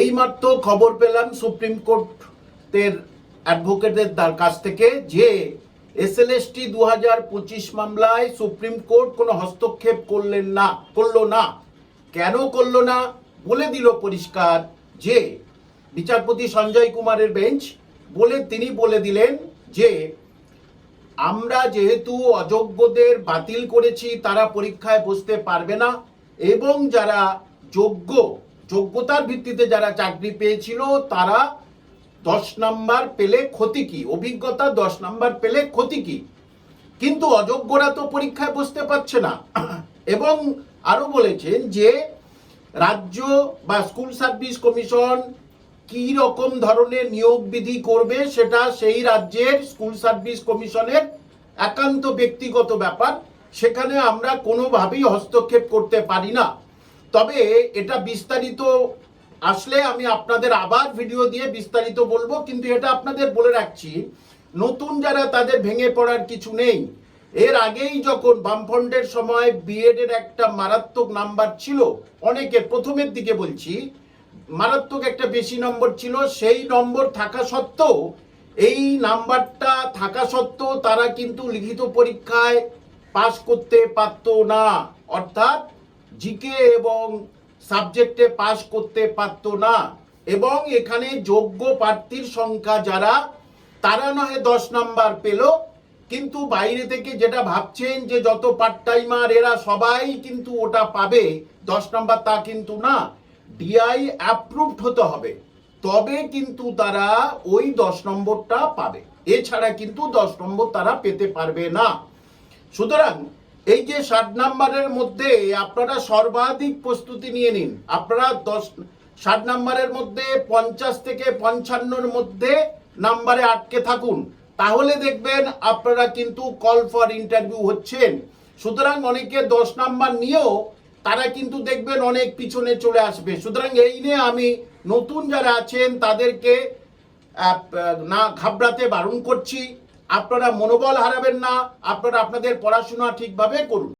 এইমাত্র খবর পেলাম সুপ্রিম কোর্টের অ্যাডভোকেটের তার কাছ থেকে যে এসএলএসটি দু হাজার পঁচিশ মামলায় সুপ্রিম কোর্ট কোনো হস্তক্ষেপ করলেন না, করল না। কেন করল না? বলে দিল পরিষ্কার যে বিচারপতি সঞ্জয় কুমারের বেঞ্চ বলে তিনি বলে দিলেন যে আমরা যেহেতু অযোগ্যদের বাতিল করেছি, তারা পরীক্ষায় বসতে পারবে না এবং যারা যোগ্য যোগ্যতার ভিত্তিতে যারা চাকরি পেয়েছিল, তারা দশ নাম্বার পেলে ক্ষতি কি? অভিজ্ঞতা দশ নাম্বার পেলে ক্ষতি কি? কিন্তু অযোগ্যরা তো পরীক্ষায় বসতে পারছে না। এবং আরও বলেছেন যে, রাজ্য বা স্কুল সার্ভিস কমিশন কি রকম ধরনের নিয়োগ বিধি করবে, সেটা সেই রাজ্যের স্কুল সার্ভিস কমিশনের একান্ত ব্যক্তিগত ব্যাপার। সেখানে আমরা কোনোভাবেই হস্তক্ষেপ করতে পারি না। তবে এটা বিস্তারিত আসলে আমি আপনাদের আবার ভিডিও দিয়ে বিস্তারিত বলব, কিন্তু এটা আপনাদের বলে রাখছি, নতুন যারা তাদের ভেঙে পড়ার কিছু নেই। এর আগেই যখন বামফ্রন্টের সময় বিএড এর একটা মারাত্মক নাম্বার ছিল অনেকের প্রথমের দিকে বলছি, মারাত্মক একটা বেশি নম্বর ছিল, সেই নম্বর থাকা সত্ত্বেও, এই নাম্বারটা থাকা সত্ত্বেও তারা কিন্তু লিখিত পরীক্ষায় পাশ করতে পারতো না। অর্থাৎ জিকে এবং সাবজেক্টে পাশ করতে পারতো না। এবং এখানে যোগ্য প্রার্থীর সংখ্যা যারা, তারা নয়, দশ নাম্বার পেল। কিন্তু বাইরে থেকে যেটা ভাবছেন যে যত পার্ট টাইমার এরা সবাই কিন্তু ওটা পাবে। দশ নাম্বার তা কিন্তু না। ডিআই অ্যাপ্রুভড হতে হবে। তবে কিন্তু তারা ওই দশ নম্বরটা পাবে। এছাড়া কিন্তু দশ নম্বর তারা পেতে পারবে না। সুতরাং এই যে ষাট নাম্বারের মধ্যে আপনারা সর্বাধিক প্রস্তুতি নিয়ে নিন। আপনারা দশ, ষাট নাম্বারের মধ্যে পঞ্চাশ থেকে পঞ্চান্নর মধ্যে নাম্বারে আটকে থাকুন। তাহলে দেখবেন আপনারা কিন্তু কল ফর ইন্টারভিউ হচ্ছেন। সুতরাং অনেকে দশ নাম্বার নিয়েও তারা কিন্তু দেখবেন অনেক পিছনে চলে আসবে। সুতরাং এই নিয়ে আমি নতুন যারা আছেন তাদেরকে না ঘাবড়াতে বারণ করছি। আপনারা মনোবল হারাবেন না আপনারা আপনাদের পড়াশোনা ঠিকভাবে করুন।